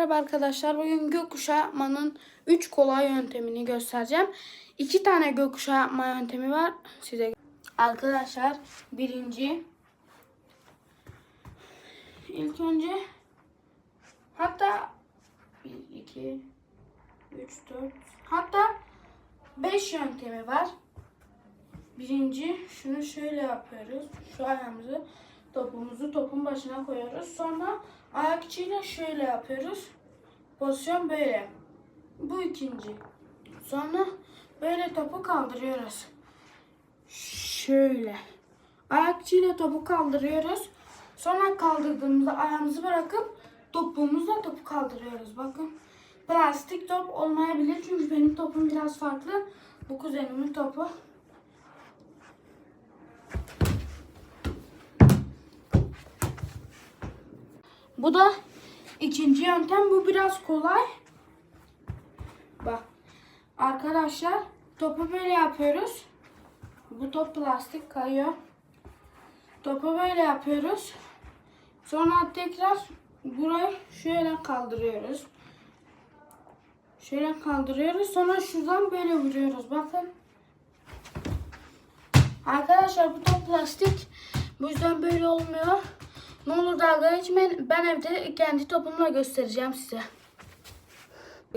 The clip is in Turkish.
merhaba arkadaşlar. Bugün gökkuşağı yapmanın 3 kolay yöntemini göstereceğim. 2 tane gökkuşağı yapma yöntemi var size. Arkadaşlar birinci ilk önce hatta 1 2 3 4 hatta 5 yöntemi var. Birinci şunu şöyle yapıyoruz. Şu ayağımızı topumuzu topun başına koyuyoruz. Sonra ayak içiyle şöyle yapıyoruz. Pozisyon böyle. Bu ikinci. Sonra böyle topu kaldırıyoruz. Şöyle. Ayak içiyle topu kaldırıyoruz. Sonra kaldırdığımızda ayağımızı bırakıp topumuzla topu kaldırıyoruz. Bakın. Plastik top olmayabilir çünkü benim topum biraz farklı. Bu kuzenimin topu. Bu da ikinci yöntem. Bu biraz kolay. Bak. Arkadaşlar topu böyle yapıyoruz. Bu top plastik kayıyor. Topu böyle yapıyoruz. Sonra tekrar burayı şöyle kaldırıyoruz. Şöyle kaldırıyoruz. Sonra şuradan böyle vuruyoruz. Bakın. Arkadaşlar bu top plastik. Bu yüzden böyle olmuyor. Ne olur dalga geçmeyin. Ben evde kendi topumla göstereceğim size.